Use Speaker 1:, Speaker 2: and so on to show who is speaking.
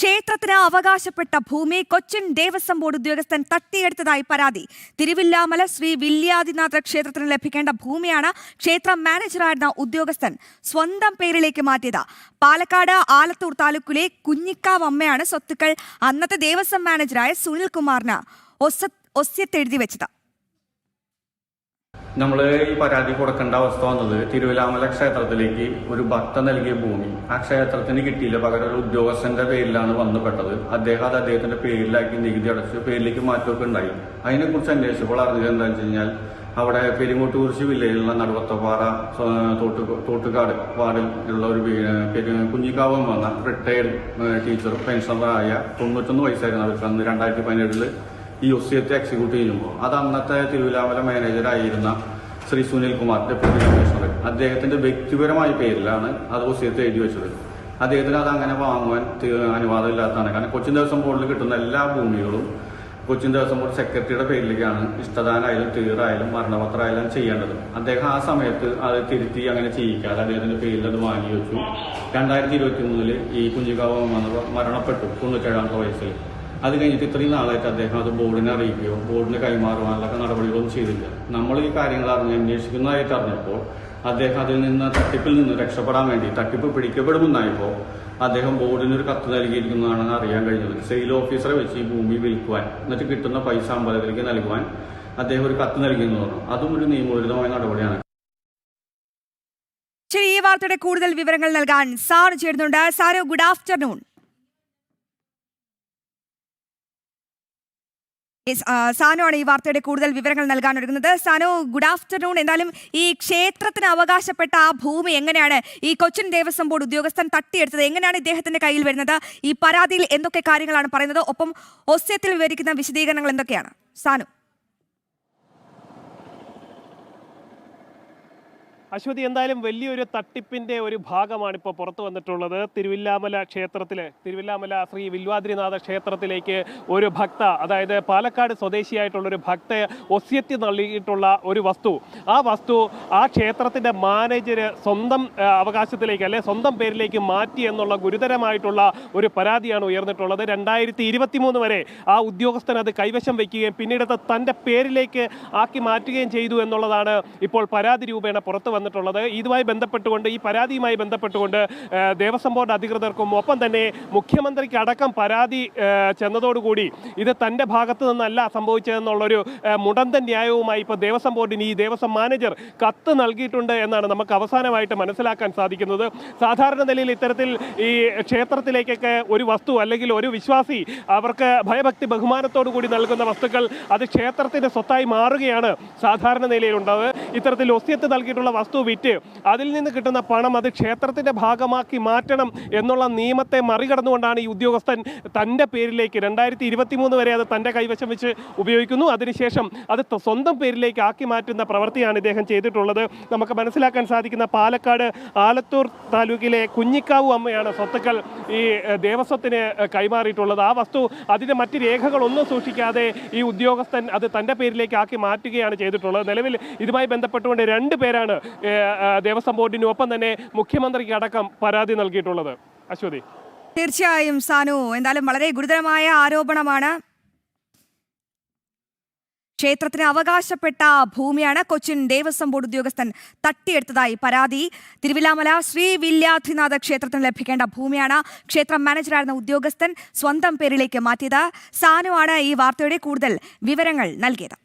Speaker 1: ക്ഷേത്രത്തിന് അവകാശപ്പെട്ട ഭൂമി കൊച്ചിൻ ദേവസ്വം ബോർഡ് ഉദ്യോഗസ്ഥൻ തട്ടിയെടുത്തതായി പരാതി. തിരുവില്ലാമല ശ്രീ വില്യാദിനാഥ ക്ഷേത്രത്തിന് ലഭിക്കേണ്ട ഭൂമിയാണ് ക്ഷേത്ര മാനേജറായിരുന്ന ഉദ്യോഗസ്ഥൻ സ്വന്തം പേരിലേക്ക് മാറ്റിയത്. പാലക്കാട് ആലത്തൂർ താലൂക്കിലെ കുഞ്ഞിക്കാവ് അമ്മയാണ് സ്വത്തുക്കൾ അന്നത്തെ ദേവസ്വം മാനേജറായ സുനിൽ കുമാറിന് ഒസ ഒസ്യത്തെഴുതി വെച്ചത്.
Speaker 2: നമ്മൾ ഈ പരാതി കൊടുക്കേണ്ട അവസ്ഥ വന്നത് തിരുവല്ലാമല ക്ഷേത്രത്തിലേക്ക് ഒരു ഭക്ത നൽകിയ ഭൂമി. ആ ക്ഷേത്രത്തിന് കിട്ടിയില്ല. പകരം ഒരു ഉദ്യോഗസ്ഥന്റെ പേരിലാണ് വന്നുപെട്ടത്. അദ്ദേഹം അത് അദ്ദേഹത്തിന്റെ പേരിലാക്കി നികുതി അടച്ച് പേരിലേക്ക് മാറ്റമൊക്കെ ഉണ്ടായി. അതിനെക്കുറിച്ച് അന്വേഷിച്ചപ്പോൾ അറിഞ്ഞത് എന്താണെന്ന് വെച്ച് കഴിഞ്ഞാൽ അവിടെ പെരുങ്ങോട്ടുകുറിശി വില്ലേജിലുള്ള നടുവത്തപ്പാറ തോട്ട് തോട്ടുകാട് വാർഡിൽ ഉള്ള ഒരു കുഞ്ഞിക്കാവം വന്ന റിട്ടയർഡ് ടീച്ചർ പെൻഷനറായ തൊണ്ണൂറ്റൊന്ന് വയസ്സായിരുന്നു അവർക്ക് അന്ന് രണ്ടായിരത്തി പതിനേഴിൽ. ഈ ഒസിയത്തെ എക്സിക്യൂട്ട് ചെയ്യുമ്പോൾ അത് അന്നത്തെ തിരുവിലാമല മാനേജറായിരുന്ന ശ്രീ സുനിൽ കുമാർ ഡെപ്യൂട്ടി കമ്മീഷണർ അദ്ദേഹത്തിന്റെ വ്യക്തിപരമായ പേരിലാണ് അത് ഒസിയത്ത് എഴുതി വെച്ചത്. അദ്ദേഹത്തിന് അത് അങ്ങനെ വാങ്ങുവാൻ അനുവാദം അനുവാദമില്ലാത്തതാണ് കാരണം കൊച്ചിൻ ദേവസ്വം ബോർഡിൽ കിട്ടുന്ന എല്ലാ ഭൂമികളും കൊച്ചിൻ ദേവസ്വം ബോർഡ് സെക്രട്ടറിയുടെ പേരിലേക്കാണ് ഇഷ്ടദാനായാലും തീറായാലും മരണപത്രമായാലും ചെയ്യേണ്ടത്. അദ്ദേഹം ആ സമയത്ത് അത് തിരുത്തി അങ്ങനെ ചെയ്യിക്കാതെ അദ്ദേഹത്തിന്റെ പേരിൽ അത് വാങ്ങി വെച്ചു. രണ്ടായിരത്തി ഇരുപത്തി മൂന്നിൽ ഈ കുഞ്ഞിക്കാവ് മരണപ്പെട്ടു തൊണ്ണൂറ്റേഴാമത്തെ വയസ്സിൽ. അത് കഴിഞ്ഞിട്ട് ഇത്രയും നാളായിട്ട് അദ്ദേഹം അത് ബോർഡിനെ അറിയിക്കുകയോ ബോർഡിന് കൈമാറുവാനുള്ള നടപടികളൊന്നും ചെയ്തില്ല. നമ്മൾ ഈ കാര്യങ്ങൾ അറിഞ്ഞ് അന്വേഷിക്കുന്നതായിട്ട് അറിഞ്ഞപ്പോൾ അദ്ദേഹം അതിൽ നിന്ന് തട്ടിപ്പിൽ നിന്ന് രക്ഷപ്പെടാൻ വേണ്ടി തട്ടിപ്പ് പിടിക്കപ്പെടുമെന്നായപ്പോൾ അദ്ദേഹം ബോർഡിന് ഒരു കത്ത് നൽകിയിരിക്കുന്നതാണെന്ന് അറിയാൻ കഴിഞ്ഞത്. സെയിൽ ഓഫീസറെ വെച്ച് ഈ ഭൂമി വിൽക്കുവാൻ എന്നിട്ട് കിട്ടുന്ന പൈസ അമ്പലത്തിലേക്ക് നൽകുവാൻ അദ്ദേഹം ഒരു കത്ത് നൽകിയെന്ന് പറഞ്ഞു. അതും ഒരു നിയമവിരുദ്ധമായ നടപടിയാണ്.
Speaker 1: ശരി ഈ വാർത്തയുടെ കൂടുതൽ വിവരങ്ങൾ നൽകാൻ സാർ ചേരുന്നുണ്ട്. സാറ് ഗുഡ് ആഫ്റ്റർനൂൺ Yes, ആ, സാനു ആണ് ഈ വാർത്തയുടെ കൂടുതൽ വിവരങ്ങൾ നൽകാൻ ഒരുങ്ങുന്നത്. സാനു ഗുഡ് ആഫ്റ്റർനൂൺ എന്തായാലും ഈ ക്ഷേത്രത്തിന് അവകാശപ്പെട്ട ആ ഭൂമി എങ്ങനെയാണ് ഈ കൊച്ചിൻ ദേവസ്വം ബോർഡ് ഉദ്യോഗസ്ഥൻ തട്ടിയെടുത്തത്? എങ്ങനെയാണ് ഇദ്ദേഹത്തിന്റെ കയ്യിൽ വരുന്നത്? ഈ പരാതിയിൽ എന്തൊക്കെ കാര്യങ്ങളാണ് പറയുന്നത്? ഒപ്പം ഒസ്യത്തിൽ വിവരിക്കുന്ന വിശദീകരണങ്ങൾ എന്തൊക്കെയാണ്? സാനു.
Speaker 3: അശ്വതി എന്തായാലും വലിയൊരു തട്ടിപ്പിന്റെ ഒരു ഭാഗമാണ് ഇപ്പോൾ പുറത്തു വന്നിട്ടുള്ളത്. തിരുവില്ലാമല ക്ഷേത്രത്തിലെ തിരുവില്ലാമല ശ്രീ വില്വാദ്രിനാഥ ക്ഷേത്രത്തിലേക്ക് ഒരു ഭക്ത അതായത് പാലക്കാട് സ്വദേശിയായിട്ടുള്ള ഒരു ഭക്തയെ ഒസ്യത്തി നൽകിയിട്ടുള്ള ഒരു വസ്തു. ആ വസ്തു ആ ക്ഷേത്രത്തിന്റെ മാനേജർ സ്വന്തം അവകാശത്തിലേക്ക് അല്ലെ സ്വന്തം പേരിലേക്ക് മാറ്റി എന്നുള്ള ഗുരുതരമായിട്ടുള്ള ഒരു പരാതിയാണ് ഉയർന്നിട്ടുള്ളത്. രണ്ടായിരത്തി ഇരുപത്തി മൂന്ന് വരെ ആ ഉദ്യോഗസ്ഥൻ അത് കൈവശം വയ്ക്കുകയും പിന്നീട് തന്റെ പേരിലേക്ക് ആക്കി മാറ്റുകയും ചെയ്തു എന്നുള്ളതാണ് ഇപ്പോൾ പരാതി രൂപേണ പുറത്തു വന്നിട്ടുള്ളത്. ഇതുമായി ബന്ധപ്പെട്ടുകൊണ്ട് ഈ പരാതിയുമായി ബന്ധപ്പെട്ടുകൊണ്ട് ദേവസ്വം ബോർഡ് അധികൃതർക്കും ഒപ്പം തന്നെ മുഖ്യമന്ത്രിക്ക് അടക്കം പരാതി ചെന്നതോടുകൂടി ഇത് തന്റെ ഭാഗത്തു നിന്നല്ല സംഭവിച്ചതെന്നുള്ളൊരു മുടന്തൻ ന്യായവുമായി ഇപ്പോൾ ദേവസ്വം ബോർഡിന് ഈ ദേവസ്വം മാനേജർ കത്ത് നൽകിയിട്ടുണ്ട് എന്നാണ് നമുക്ക് അവസാനമായിട്ട് മനസ്സിലാക്കാൻ സാധിക്കുന്നത്. സാധാരണ നിലയിൽ ഇത്തരത്തിൽ ഈ ക്ഷേത്രത്തിലേക്കൊക്കെ ഒരു വസ്തു അല്ലെങ്കിൽ ഒരു വിശ്വാസി അവർക്ക് ഭയഭക്തി ബഹുമാനത്തോടു കൂടി നൽകുന്ന വസ്തുക്കൾ അത് ക്ഷേത്രത്തിന്റെ സ്വത്തായി മാറുകയാണ് സാധാരണ നിലയിലുള്ളത്. ഇത്തരത്തിൽ ഒസ്യത്ത് നൽകിയിട്ടുള്ള വസ്തു വിറ്റ് അതിൽ നിന്ന് കിട്ടുന്ന പണം അത് ക്ഷേത്രത്തിന്റെ ഭാഗമാക്കി മാറ്റണം എന്നുള്ള നിയമത്തെ മറികടന്നുകൊണ്ടാണ് ഈ ഉദ്യോഗസ്ഥൻ തന്റെ പേരിലേക്ക് രണ്ടായിരത്തി ഇരുപത്തി മൂന്ന് വരെ അത് തന്റെ കൈവശം വെച്ച് ഉപയോഗിക്കുന്നു. അതിനുശേഷം അത് സ്വന്തം പേരിലേക്ക് ആക്കി മാറ്റുന്ന പ്രവൃത്തിയാണ് ഇദ്ദേഹം ചെയ്തിട്ടുള്ളത്. നമുക്ക് മനസ്സിലാക്കാൻ സാധിക്കുന്ന പാലക്കാട് ആലത്തൂർ താലൂക്കിലെ കുഞ്ഞിക്കാവു അമ്മയാണ് സ്വത്തുക്കൾ ഈ ദേവസ്വത്തിന് കൈമാറിയിട്ടുള്ളത്. ആ വസ്തു അതിന്റെ മറ്റ് രേഖകളൊന്നും സൂക്ഷിക്കാതെ ഈ ഉദ്യോഗസ്ഥൻ അത് തന്റെ പേരിലേക്ക് ആക്കി മാറ്റുകയാണ് ചെയ്തിട്ടുള്ളത്. നിലവിൽ ഇതുമായി ബന്ധപ്പെട്ടുകൊണ്ട് രണ്ട് പേരാണ് ദേവസ്വം ബോർഡിനൊപ്പം തന്നെ മുഖ്യമന്ത്രിക്ക് അടക്കം പരാതി നൽകിയിട്ടുള്ളത്. അശ്വതി.
Speaker 1: തീർച്ചയായും സാനു. എന്തായാലും വളരെ ഗുരുതരമായ ആരോപണമാണ്. ക്ഷേത്രത്തിന് അവകാശപ്പെട്ട ഭൂമിയാണ് കൊച്ചിൻ ദേവസ്വം ബോർഡ് ഉദ്യോഗസ്ഥൻ തട്ടിയെടുത്തതായി പരാതി. തിരുവില്ലാമല ശ്രീ വില്യാധിനാഥ ക്ഷേത്രത്തിന് ലഭിക്കേണ്ട ഭൂമിയാണ് ക്ഷേത്രം മാനേജറായിരുന്ന ഉദ്യോഗസ്ഥൻ സ്വന്തം പേരിലേക്ക് മാറ്റിയത്. സാനുവാണ് ഈ വാർത്തയുടെ കൂടുതൽ വിവരങ്ങൾ നൽകിയത്.